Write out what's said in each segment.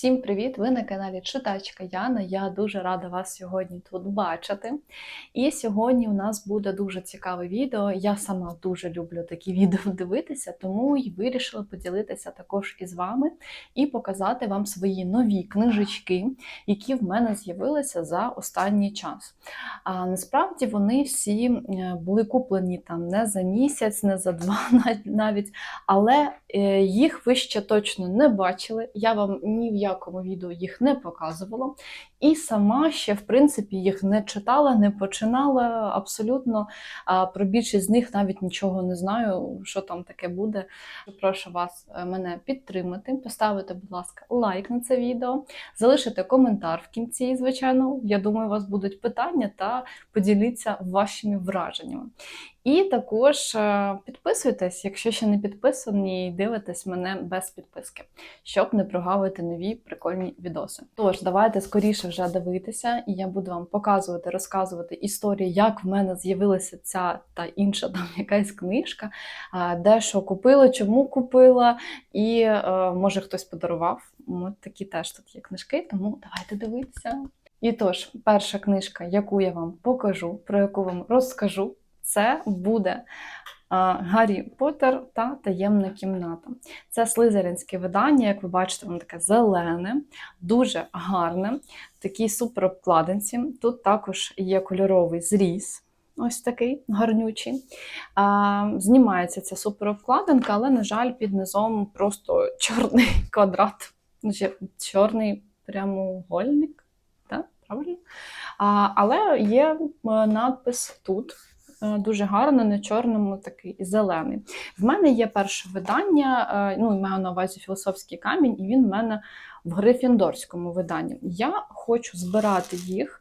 Всім привіт! Ви на каналі Читачка Яна. Я дуже рада вас сьогодні тут бачити. І сьогодні у нас буде дуже цікаве відео. Я сама дуже люблю такі відео дивитися, тому й вирішила поділитися також із вами і показати вам свої нові книжечки, які в мене з'явилися за останній час. А насправді вони всі е, були куплені там не за місяць, не за два навіть, але е, їх ви ще точно не бачили. Я вам ні в якому відео їх не показувала. І сама ще, в принципі, їх не читала, не починала абсолютно. А про більшість з них навіть нічого не знаю, що там таке буде. Прошу вас е, мене підтримати, поставити, будь ласка, лайк на це відео, залишити коментар в кінці, звичайно. Я думаю, у вас будуть питання та поділіться вашими враженнями. І також е, підписуйтесь, якщо ще не підписані, і дивитесь мене без підписки, щоб не прогавити нові прикольні відоси. Тож, давайте скоріше вже дивитися, і я буду вам показувати, розказувати історії, як в мене з'явилася ця та інша там якась книжка, де що купила, чому купила, і е, може хтось подарував. От такі теж тут є книжки, тому давайте дивитися. І тож, перша книжка, яку я вам покажу, про яку вам розкажу це буде Гаррі Поттер та Таємна кімната. Це слизеринське видання, як ви бачите, воно таке зелене, дуже гарне, такій супер обкладинці. Тут також є кольоровий зріз. Ось такий гарнючий. А, Знімається ця суперобкладинка, але, на жаль, під низом просто чорний квадрат, чорний прямоугольник. Правильно? А, Але є надпис тут. Е, дуже гарно, не чорному, такий зелений. В мене є перше видання, е, ну, маю на увазі філософський камінь, і він в мене в Грифіндорському виданні. Я хочу збирати їх,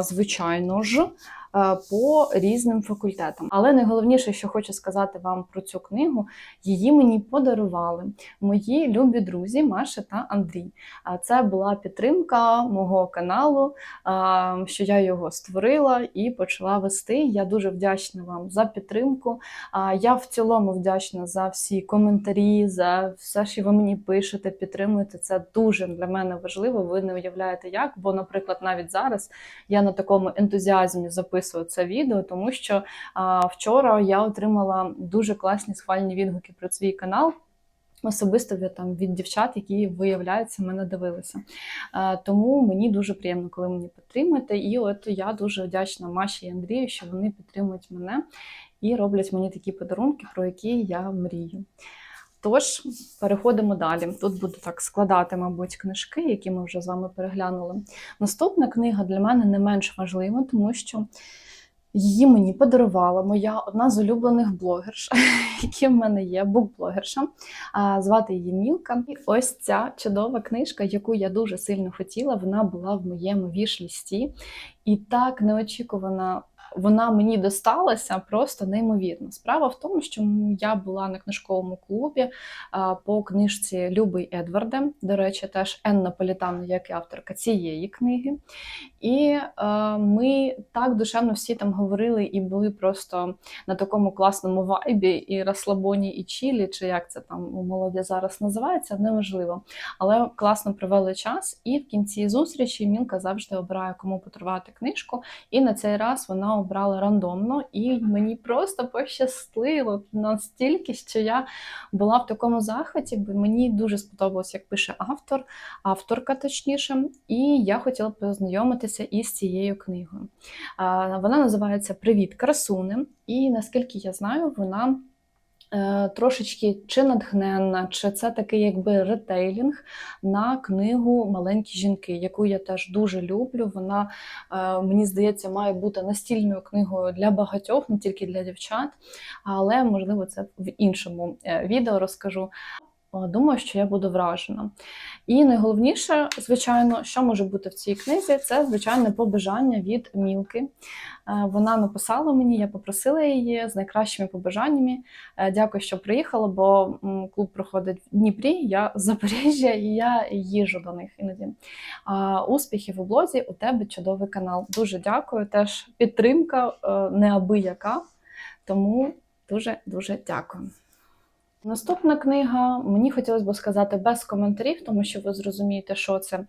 звичайно ж. Е, по різним факультетам. Але найголовніше, що хочу сказати вам про цю книгу, її мені подарували мої любі друзі Маша та Андрій. Це була підтримка мого каналу, що я його створила і почала вести. Я дуже вдячна вам за підтримку. Я в цілому вдячна за всі коментарі, за все, що ви мені пишете, підтримуєте. Це дуже для мене важливо. Ви не уявляєте, як, бо, наприклад, навіть зараз я на такому ентузіазмі записую записую це відео, тому що а, вчора я отримала дуже класні схвальні відгуки про свій канал. Особисто від, там від дівчат, які виявляються, мене дивилися. Тому мені дуже приємно, коли мені підтримуєте. І от я дуже вдячна Маші і Андрію, що вони підтримують мене і роблять мені такі подарунки, про які я мрію. Тож, переходимо далі. Тут буду так складати, мабуть, книжки, які ми вже з вами переглянули. Наступна книга для мене не менш важлива, тому що її мені подарувала моя одна з улюблених блогерш, які в мене є, букблогерша. Звати її Мілка. І ось ця чудова книжка, яку я дуже сильно хотіла, вона була в моєму віш-лісті. І так неочікувана вона мені досталася просто неймовірно. Справа в тому, що я була на книжковому клубі по книжці Любий Едварде. До речі, теж Енна Політано, як і авторка цієї книги. І ми так душевно всі там говорили і були просто на такому класному вайбі, і розслабоні, і чілі, чи як це там у молоді зараз називається, неможливо. Але класно провели час, і в кінці зустрічі Мілка завжди обирає, кому подарувати книжку. І на цей раз вона обрала рандомно, і мені просто пощастило настільки, що я була в такому захваті, бо мені дуже сподобалось, як пише автор, авторка точніше, і я хотіла познайомитися із цією книгою. Вона називається Привіт, красуни, і наскільки я знаю, вона. Е, трошечки чи натхненна, чи це такий якби ретейлінг на книгу Маленькі жінки, яку я теж дуже люблю. Вона, е, мені здається, має бути настільною книгою для багатьох, не тільки для дівчат, але можливо це в іншому е, відео розкажу. Думаю, що я буду вражена. І найголовніше, звичайно, що може бути в цій книзі, це звичайне побажання від Мілки. Е, вона написала мені, я попросила її з найкращими побажаннями. Е, дякую, що приїхала, бо клуб проходить в Дніпрі, я з Запоріжжя і я їжу до них іноді. Успіхів у блозі, у тебе чудовий канал. Дуже дякую. Теж підтримка е, неабияка. Тому дуже-дуже дякую. Наступна книга, мені хотілося б сказати без коментарів, тому що ви зрозумієте, що це.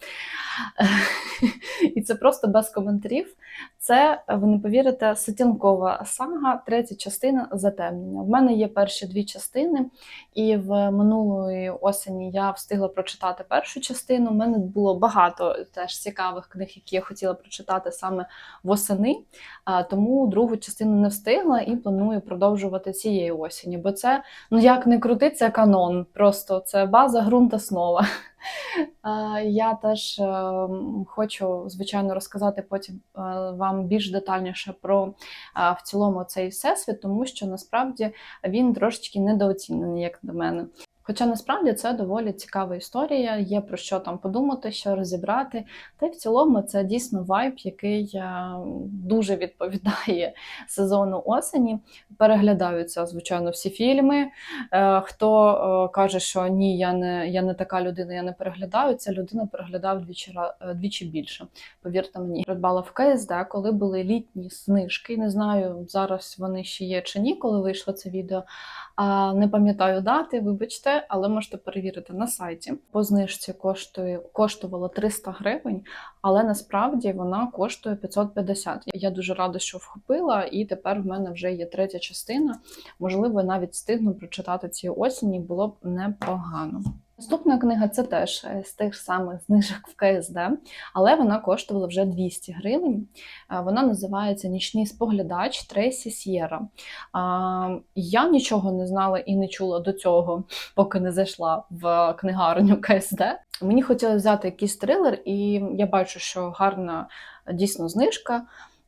І це просто без коментарів. Це, ви не повірите, Сутінкова сага, третя частина затемнення. В мене є перші дві частини, і в минулої осені я встигла прочитати першу частину. У мене було багато теж цікавих книг, які я хотіла прочитати саме восени, тому другу частину не встигла і планую продовжувати цієї осені. Бо це, ну як не крути, це канон. Просто це база, ґрунт, основа. Я теж е, хочу, звичайно, розказати потім е, вам більш детальніше про в цілому цей всесвіт, тому що насправді він трошечки недооцінений, як на мене. Хоча насправді це доволі цікава історія, є про що там подумати, що розібрати. Та й в цілому це дійсно вайб, який е, дуже відповідає сезону осені. Переглядаються, звичайно, всі фільми. Е, Хто е, каже, що ні, я не, я не така людина, я не переглядаю, ця людина переглядає вдвічі, ра- е, більше. Повірте мені, придбала в КСД, коли були літні знижки. Не знаю, зараз вони ще є чи ні, коли вийшло це відео. Не пам'ятаю дати, вибачте, але можете перевірити на сайті. По знижці коштує коштувала 300 гривень, але насправді вона коштує 550. Я дуже рада, що вхопила, і тепер в мене вже є третя частина. Можливо, навіть встигну прочитати ці осені, було б непогано. Наступна книга це теж е, з тих самих знижок в КСД, але вона коштувала вже 200 гривень. Е, Вона називається Нічний споглядач Трейсі С'єра. Я нічого не знала і не чула до цього, поки не зайшла в книгарню КСД. Мені хотілося взяти якийсь трилер, і я бачу, що гарна дійсно знижка.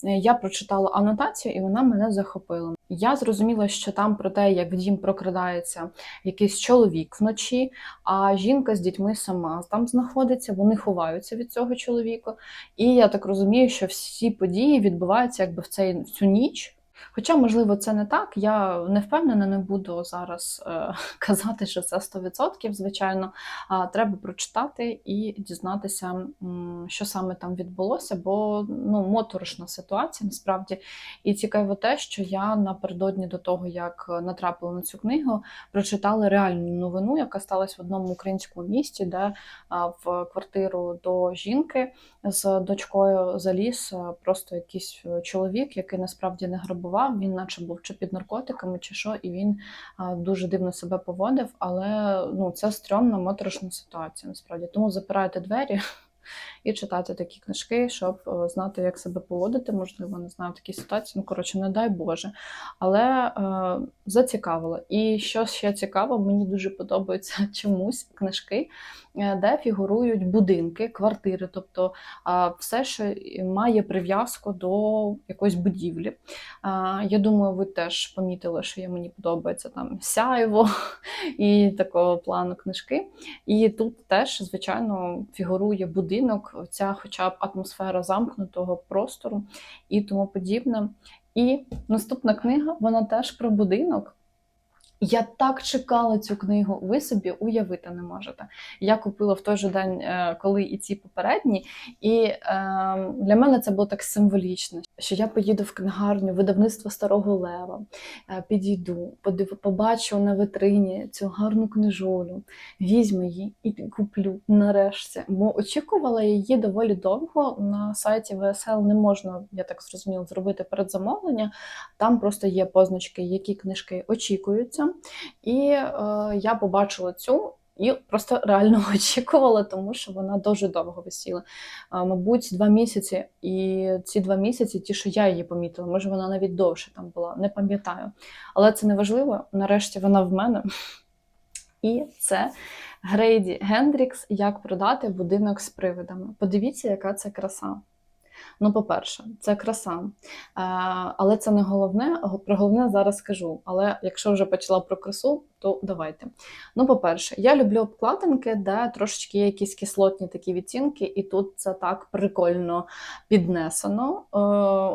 Е, Я прочитала анотацію, і вона мене захопила. Я зрозуміла, що там про те, як в дім прокрадається якийсь чоловік вночі, а жінка з дітьми сама там знаходиться, вони ховаються від цього чоловіка. І я так розумію, що всі події відбуваються якби в цей в цю ніч. Хоча, можливо, це не так. Я не впевнена, не буду зараз е, казати, що це 100%, звичайно. А треба прочитати і дізнатися, що саме там відбулося, бо ну, моторошна ситуація насправді. І цікаво те, що я напередодні до того, як натрапила на цю книгу, прочитала реальну новину, яка сталася в одному українському місті, де в квартиру до жінки з дочкою заліз просто якийсь е, чоловік, який насправді не грабував. Він, наче був чи під наркотиками, чи що, і він дуже дивно себе поводив. Але ну це стрьомна моторошна ситуація. Насправді тому запирайте двері. І читати такі книжки, щоб е, знати, як себе поводити, можливо, не знаю в такій ситуації. Ну, коротше, не дай Боже. Але е, зацікавило. І що ще цікаво, мені дуже подобаються чомусь книжки, е, де фігурують будинки, квартири, тобто е, все, що має прив'язку до якоїсь будівлі. Е, я думаю, ви теж помітили, що мені подобається там сяйво і такого плану книжки. І тут теж, звичайно, фігурує будинок, ця хоча б атмосфера замкнутого простору і тому подібне. І наступна книга, вона теж про будинок. Я так чекала цю книгу, ви собі уявити не можете. Я купила в той же день, е, коли і ці попередні, і е, для мене це було так символічно, що я поїду в книгарню видавництво Старого Лева, е, підійду, подив, побачу на витрині цю гарну книжолю, візьму її і куплю нарешті. Бо очікувала її доволі довго. На сайті ВСЛ не можна, я так зрозуміла, зробити передзамовлення. Там просто є позначки, які книжки очікуються. І е, я побачила цю. І просто реально очікувала, тому що вона дуже довго висіла. А, мабуть, два місяці. І ці два місяці, ті, що я її помітила, може вона навіть довше там була, не пам'ятаю. Але це не важливо. Нарешті вона в мене. І це Грейді Гендрікс Як продати будинок з привидами. Подивіться, яка це краса. Ну, по-перше, це краса. Е, але це не головне. Про головне зараз скажу. Але якщо вже почала про красу, то давайте. Ну, по-перше, я люблю обкладинки, де трошечки є якісь кислотні такі відтінки, і тут це так прикольно піднесено. Е,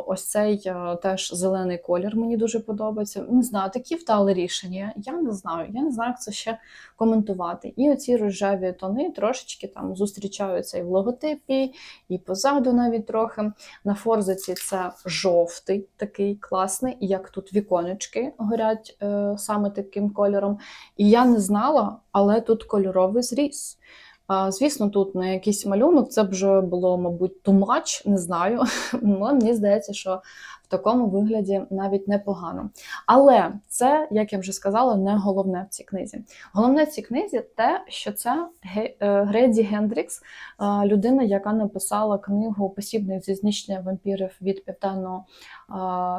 ось цей е, теж зелений колір мені дуже подобається. Не знаю, такі вдали рішення. Я не знаю, я не знаю, як це ще коментувати. І оці рожеві тони трошечки там зустрічаються і в логотипі, і позаду навіть трохи. Трохи. На форзиці це жовтий, такий класний, як тут віконечки горять е, саме таким кольором. І я не знала, але тут кольоровий зріз. А, Звісно, тут на якийсь малюнок, це б вже було, мабуть, тумач, не знаю. Мені здається, що в такому вигляді навіть непогано. Але це, як я вже сказала, не головне в цій книзі. Головне в цій книзі те, що це е, Греді Гендрікс, е, людина, яка написала книгу Посібник зі знищення вампірів від південного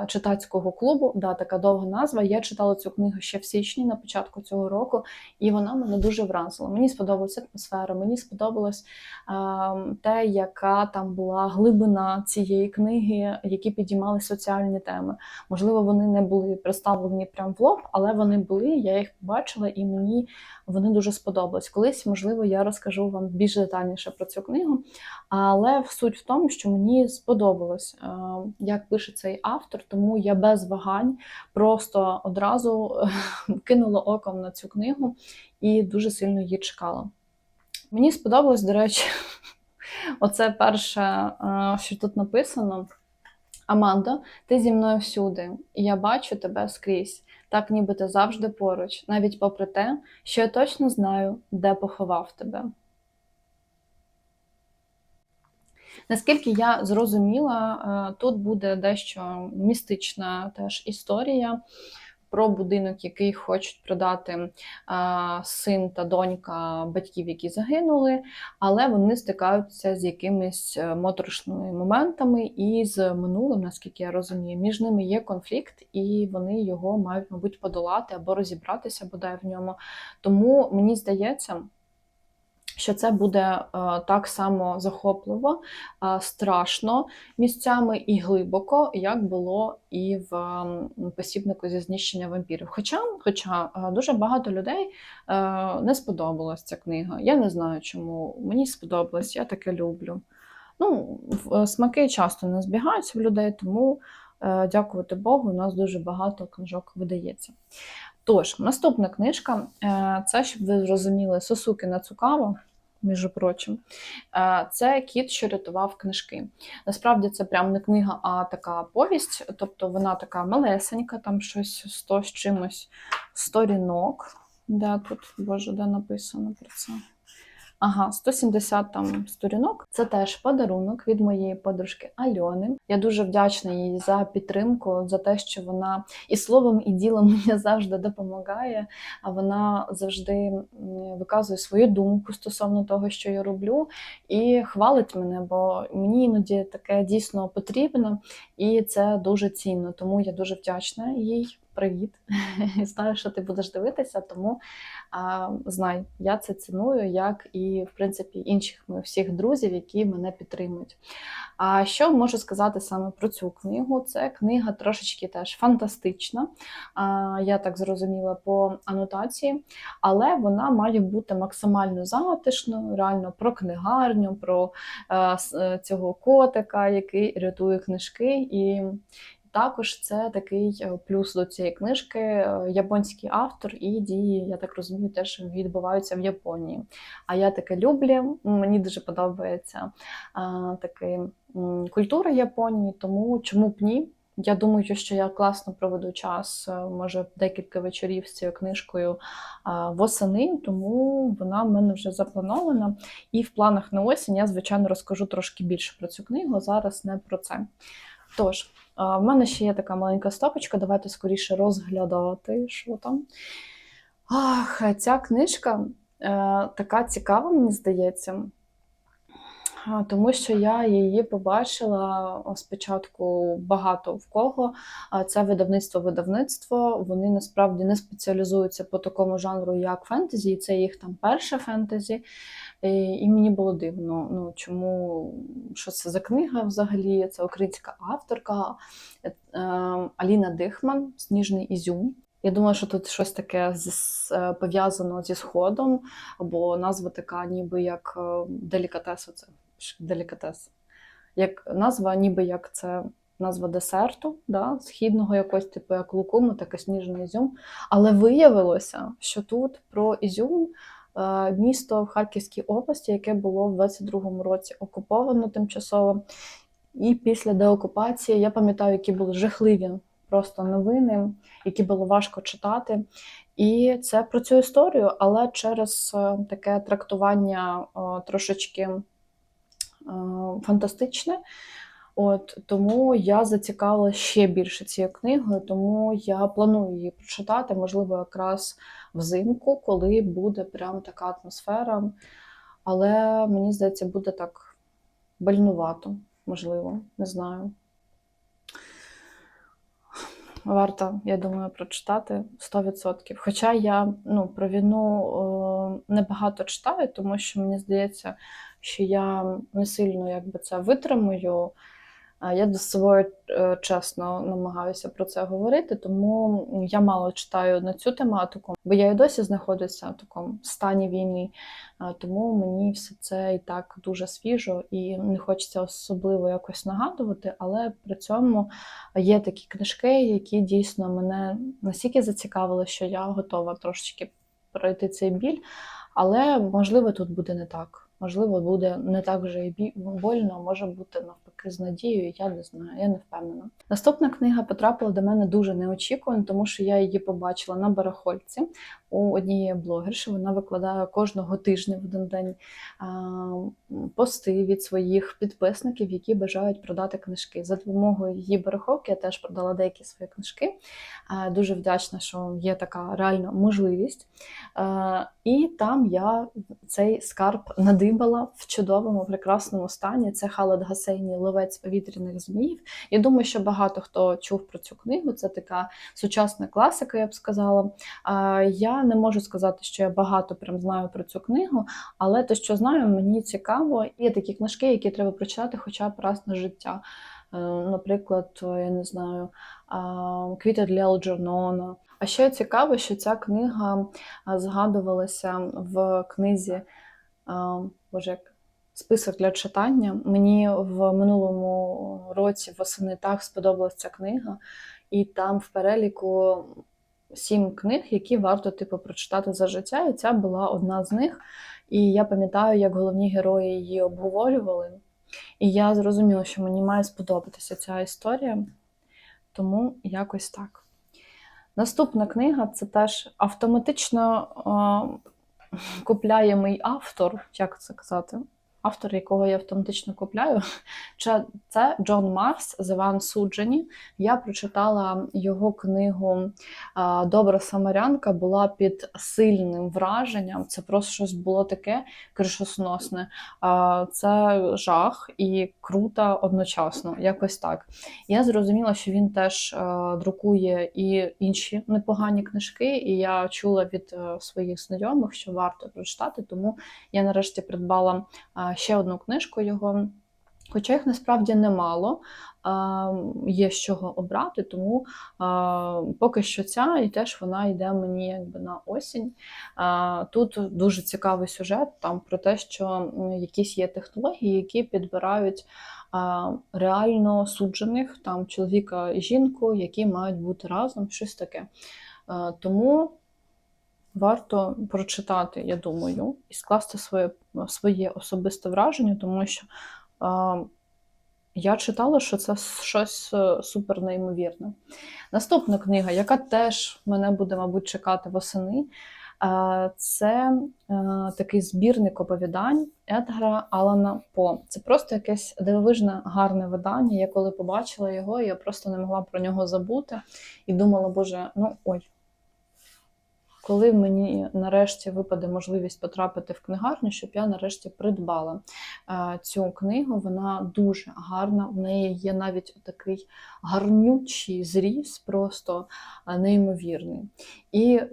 е, читацького клубу. Да, така довга назва. Я читала цю книгу ще в січні, на початку цього року, і вона мене дуже вразила. Мені сподобалася атмосфера, мені сподобалось е, те, яка там була глибина цієї книги, які підіймали соціальні теми. Можливо, вони не були представлені прямо в лоб, але вони були. Я їх побачила, і мені вони дуже сподобались. Колись, можливо, я розкажу вам більш детальніше про цю книгу. Але суть в тому, що мені сподобалось, е, як пише цей автор, тому я без вагань просто одразу е, кинула оком на цю книгу і дуже сильно її чекала. Мені сподобалось, до речі, оце перше, е, що тут написано. Амандо, ти зі мною всюди, і я бачу тебе скрізь, так ніби ти завжди поруч, навіть попри те, що я точно знаю, де поховав тебе. Наскільки я зрозуміла, е, тут буде дещо містична теж історія про будинок, який хочуть продати е, син та донька батьків, які загинули, але вони стикаються з якимись е, моторошними моментами і з минулим, наскільки я розумію. Між ними є конфлікт, і вони його мають, мабуть, подолати або розібратися бодай в ньому. Тому мені здається. Що це буде е, так само захопливо, е, страшно місцями і глибоко, як було і в посібнику зі знищення вампірів. Хоча, хоча е, дуже багато людей не сподобалась ця книга. Я не знаю чому. Мені сподобалось, я таке люблю. Ну, смаки часто не збігаються в людей, тому дякувати Богу, у нас дуже багато книжок видається. Тож, наступна книжка е, це, щоб ви зрозуміли, Сосуки на Цукаво, між прочим. Е, Це кіт, що рятував книжки. Насправді це прям не книга, а така повість. Тобто вона така малесенька, там щось 100 з чимось сторінок. Де тут, боже, де написано про це? Ага, 170 там сторінок. Це теж подарунок від моєї подружки Альони. Я дуже вдячна їй за підтримку, за те, що вона і словом, і ділом мені завжди допомагає. А вона завжди виказує свою думку стосовно того, що я роблю, і хвалить мене, бо мені іноді таке дійсно потрібно, і це дуже цінно. Тому я дуже вдячна їй. Привіт! Знаю, що ти будеш дивитися, тому а, знай, я це ціную, як і в принципі інших моїх всіх друзів, які мене підтримують. А що можу сказати саме про цю книгу? Це книга трошечки теж фантастична, а, я так зрозуміла по анотації, але вона має бути максимально затишною, реально про книгарню, про е, с- е, цього котика, який рятує книжки. І також це такий е, плюс до цієї книжки. е, Японський автор і дії, я так розумію, теж відбуваються в Японії. А я таке люблю. Мені дуже подобається а, культура Японії, тому чому б ні? Я думаю, що я класно проведу час, е, може декілька вечорів з цією книжкою восени, тому вона в мене вже запланована. І в планах на осінь я, звичайно, розкажу трошки більше про цю книгу. Зараз не про це. Тож, в мене ще є така маленька стопочка. Давайте скоріше розглядати, що там. Ах, ця книжка е, така цікава, мені здається. Тому що я її побачила спочатку багато в кого. Це видавництво-видавництво. Вони насправді не спеціалізуються по такому жанру, як фентезі, і це їх там перше фентезі. І, і мені було дивно, ну чому що це за книга взагалі? Це українська авторка е, е, Аліна Дихман, Сніжний Ізюм. Я думала, що тут щось таке е, пов'язано зі сходом, або назва така, ніби як е, делікатес. Оце делікатес. Як назва, ніби як це назва десерту, да, східного якогось, типу як лукуму, так і сніжний ізюм. Але виявилося, що тут про ізюм. Е, Місто в Харківській області, яке було в 22-му році окуповано тимчасово. І після деокупації я пам'ятаю, які були жахливі просто новини, які було важко читати. І це про цю історію, але через е, таке трактування е, трошечки фантастичне. От тому я зацікавила ще більше цією книгою, тому я планую її прочитати, можливо, якраз взимку, коли буде прям така атмосфера. Але мені здається, буде так больнувато, можливо, не знаю. Варто, я думаю, прочитати 100%. Хоча я ну, про війну е, небагато читаю, тому що мені здається, що я не сильно якби, це витримую. Я до собою е, чесно намагаюся про це говорити, тому я мало читаю на цю тематику, бо я і досі знаходжуся в такому стані війни, тому мені все це і так дуже свіжо і не хочеться особливо якось нагадувати, але при цьому є такі книжки, які дійсно мене настільки зацікавили, що я готова трошечки пройти цей біль, але можливо тут буде не так. Можливо, буде не так вже і больно, може бути навпаки з надією, я не знаю, я не впевнена. Наступна книга потрапила до мене дуже неочікувано, тому що я її побачила на барахольці у однієї блогерші. Вона викладає кожного тижня в один день пости від своїх підписників, які бажають продати книжки. За допомогою її барахолки я теж продала деякі свої книжки. Дуже вдячна, що є така реальна можливість. І там я цей скарб надибала в чудовому, прекрасному стані. Це Халед Гасейні Ловець повітряних зміїв. Я думаю, що багато хто чув про цю книгу. Це така сучасна класика, я б сказала. А, Не можу сказати, що я багато прям знаю про цю книгу, але те, що знаю, мені цікаво. Є такі книжки, які треба прочитати хоча б раз на життя. Е, Наприклад, я не знаю, Квіти для Елджернона. А ще цікаво, що ця книга згадувалася в книзі Боже, як список для читання. Мені в минулому році восени так сподобалася ця книга, і там в переліку сім книг, які варто типу прочитати за життя. І ця була одна з них. І я пам'ятаю, як головні герої її обговорювали. І я зрозуміла, що мені має сподобатися ця історія, тому якось так. Наступна книга це теж автоматично е, купляємий автор, як це казати? Автор, якого я автоматично купляю, Це- Джон Марс з Іван Суджені. Я прочитала його книгу Добра самарянка, була під сильним враженням. Це просто щось було таке кришосносне. Це жах і круто одночасно, якось так. Я зрозуміла, що він теж е, друкує і інші непогані книжки, і я чула від е, своїх знайомих, що варто прочитати, тому я нарешті придбала а, ще одну книжку його. Хоча їх насправді немало, є з чого обрати, тому поки що ця і теж вона йде мені якби на осінь. Тут дуже цікавий сюжет там про те, що якісь є технології, які підбирають реально суджених там чоловіка і жінку, які мають бути разом, щось таке. Тому варто прочитати, я думаю, і скласти своє, своє особисте враження, тому що а, я читала, що це щось е, супер неймовірне. Наступна книга, яка теж мене буде, мабуть, чекати восени, е, це е, такий збірник оповідань Едгара Алана По. Це просто якесь дивовижне гарне видання. Я коли побачила його, я просто не могла про нього забути і думала, боже, ну ой. Коли мені нарешті випаде можливість потрапити в книгарню, щоб я нарешті придбала е, цю книгу, вона дуже гарна. В неї є навіть такий гарнючий зріз, просто е, неймовірний. І, е,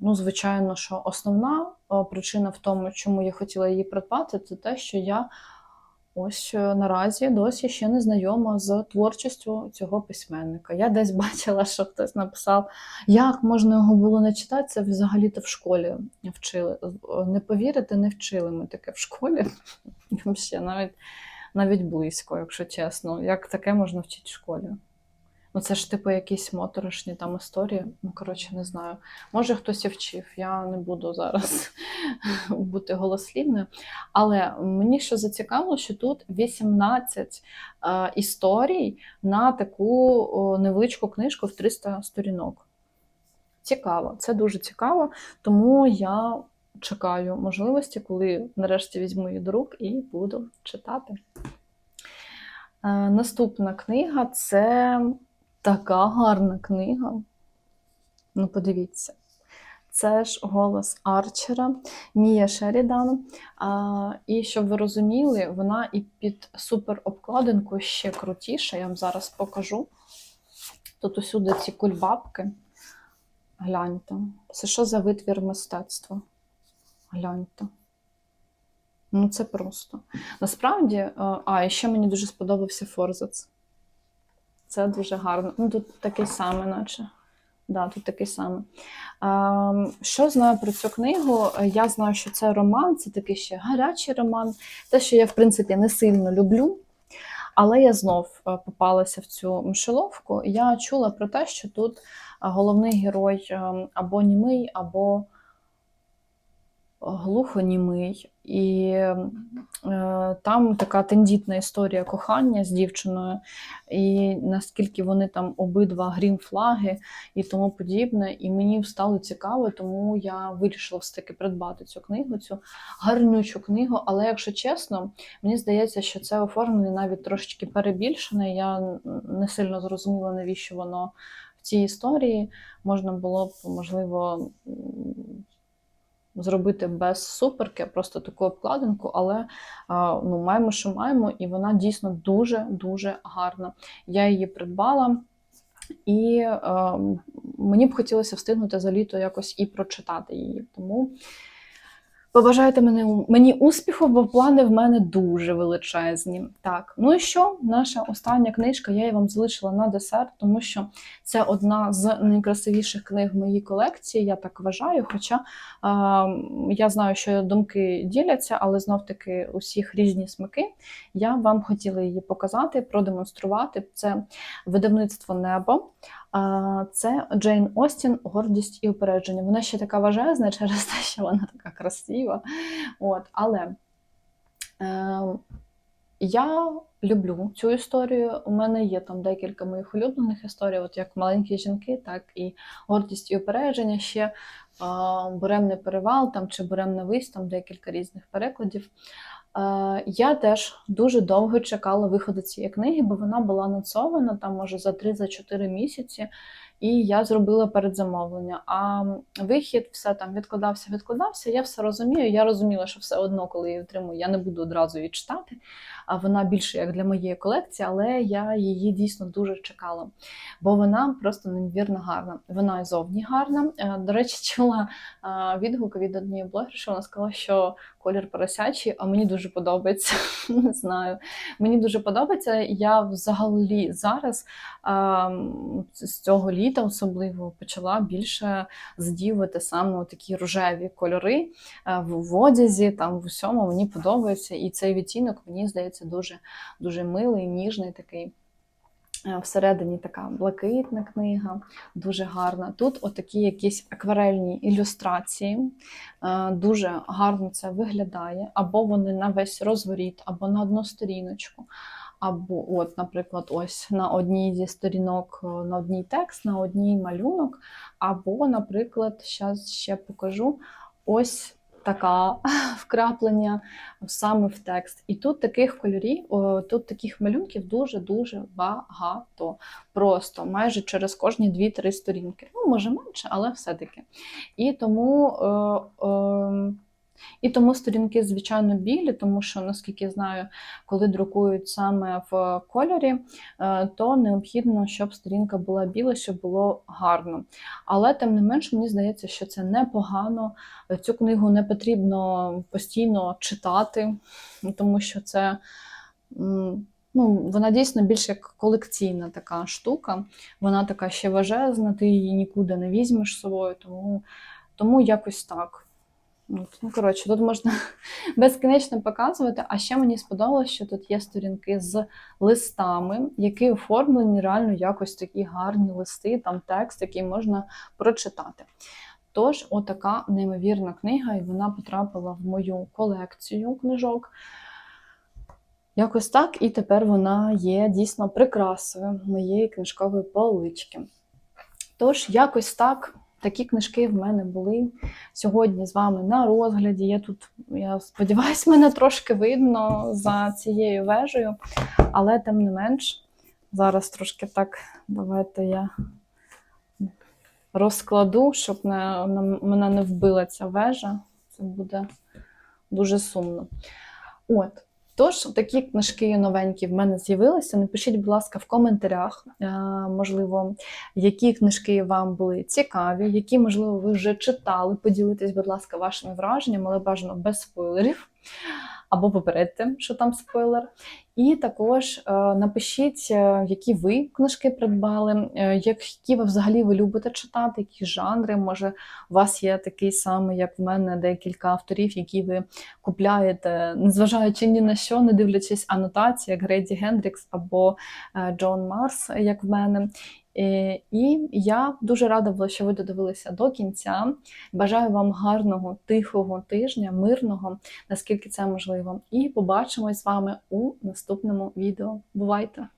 ну, звичайно, що основна причина в тому, чому я хотіла її придбати, це те, що я ось е, наразі досі ще не знайома з творчістю цього письменника. Я десь бачила, що хтось написав, як можна його було не читати, це взагалі-то в школі вчили. Не повірите, не вчили ми таке в школі. Ще навіть, навіть близько, якщо чесно. Як таке можна вчити в школі? Ну, це ж типу якісь моторошні там історії. Ну, коротше, не знаю. Може, хтось і вчив. Я не буду зараз бути голослівною. Але мені що зацікавило, що тут 18 е, історій на таку невеличку книжку в 300 сторінок. Цікаво, це дуже цікаво, тому я чекаю можливості, коли нарешті візьму її до рук і буду читати. Е, Наступна книга це така гарна книга. Ну, подивіться. Це ж голос Арчера, Мія Шерідан. А, і щоб ви розуміли, вона і під суперобкладинку ще крутіша. Я вам зараз покажу. Тут усюди ці кульбабки. Гляньте. Це що за витвір мистецтва? Гляньте. Ну, це просто. Насправді, а, і ще мені дуже сподобався Форзац. Це дуже гарно. Ну, тут такий самий, наче. Да, тут такий самий. Ем, що знаю про цю книгу? Я знаю, що це роман, це такий ще гарячий роман. Те, що я, в принципі, не сильно люблю. Але я знов е, попалася в цю мишеловку. Я чула про те, що тут е, головний герой ем, або німий, або глухонімий. І е, там така тендітна історія кохання з дівчиною, і наскільки вони там обидва грін-флаги і тому подібне. І мені стало цікаво, тому я вирішила все-таки придбати цю книгу, цю гарнючу книгу. Але якщо чесно, мені здається, що це оформлення навіть трошечки перебільшене. Я не сильно зрозуміла, навіщо воно в цій історії. Можна було б, можливо, зробити без суперки, просто таку обкладинку, але ну, маємо, що маємо, і вона дійсно дуже-дуже гарна. Я її придбала. І е, мені б хотілося встигнути за літо якось і прочитати її. Тому побажайте мене, мені успіху, бо плани в мене дуже величезні. Так, ну і що? Наша остання книжка, я її вам залишила на десерт, тому що це одна з найкрасивіших книг в моїй колекції, я так вважаю. Хоча е, я знаю, що думки діляться, але знов-таки усіх різні смаки. Я вам хотіла її показати, продемонструвати. Це видавництво Небо. Це Джейн Остін, гордість і упередження. Вона ще така важезна через те, що вона така красива. От, Але е, я люблю цю історію. У мене є там декілька моїх улюблених історій, от як маленькі жінки, так і гордість і упередження. Ще е, буремний перевал там, чи буремна вись, там декілька різних перекладів. Е, Я теж дуже довго чекала виходу цієї книги, бо вона була анонсована там, може, за 3-4 місяці, і я зробила передзамовлення. А вихід все там відкладався, відкладався. Я все розумію. Я розуміла, що все одно, коли її отримую, я не буду одразу її читати. Вона більше як для моєї колекції, але я її дійсно дуже чекала, бо вона просто неймовірно гарна. Вона і зовні гарна. Е, До речі, чула відгук від однієї блогерші, вона сказала, що колір поросячий, а мені дуже подобається. Не знаю. Мені дуже подобається. Я взагалі зараз з цього літа особливо почала більше задіювати саме такі рожеві кольори е, в одязі, там в усьому мені подобається. І цей відтінок мені здається дуже, дуже милий, ніжний такий. Е, Всередині така блакитна книга, дуже гарна. Тут отакі якісь акварельні ілюстрації, Е, дуже гарно це виглядає, або вони на весь розворіт, або на одну сторіночку. Або, от, наприклад, ось на одній зі сторінок, е, на одній текст, на одній малюнок. Або, наприклад, зараз ще покажу ось така вкраплення саме в текст. І тут таких кольорів, тут таких малюнків дуже-дуже багато. Просто майже через кожні 2-3 сторінки. Ну, може менше, але все-таки. І тому. Е, е, і тому сторінки, звичайно, білі, тому що, наскільки знаю, коли друкують саме в кольорі, е, то необхідно, щоб сторінка була біла, щоб було гарно. Але тим не менш, мені здається, що це непогано. Цю книгу не потрібно постійно читати, тому що це. Ну, вона дійсно більш як колекційна така штука. Вона така ще важезна, ти її нікуди не візьмеш з собою, тому, тому якось так. Ну, коротше, тут можна безкінечно показувати. А ще мені сподобалось, що тут є сторінки з листами, які оформлені реально якось такі гарні листи, там текст, який можна прочитати. Тож, отака неймовірна книга, і вона потрапила в мою колекцію книжок. Якось так, і тепер вона є дійсно прикрасою моєї книжкової полички. Тож, якось так, такі книжки в мене були сьогодні з вами на розгляді. Я тут, я сподіваюся, мене трошки видно за цією вежею, але тим не менш, зараз трошки так, давайте я розкладу, щоб не, мене не вбила ця вежа. Це буде дуже сумно. От. Тож, такі книжки новенькі в мене з'явилися. Напишіть, будь ласка, в коментарях, е, можливо, які книжки вам були цікаві, які, можливо, ви вже читали. Поділитесь, будь ласка, вашими враженнями, але бажано без спойлерів. Або попередьте, що там спойлер. І також е, напишіть, е, які ви книжки придбали, е, які ви взагалі ви любите читати, які жанри. Може, у вас є такий самий, як в мене, декілька авторів, які ви купляєте, незважаючи ні на що, не дивлячись анотації, як Грейді Гендрікс або Джон Марс, як в мене. Е, І я дуже рада була, що ви додивилися до кінця. Бажаю вам гарного, тихого тижня, мирного, наскільки це можливо. І побачимось з вами у наступному відео. Бувайте!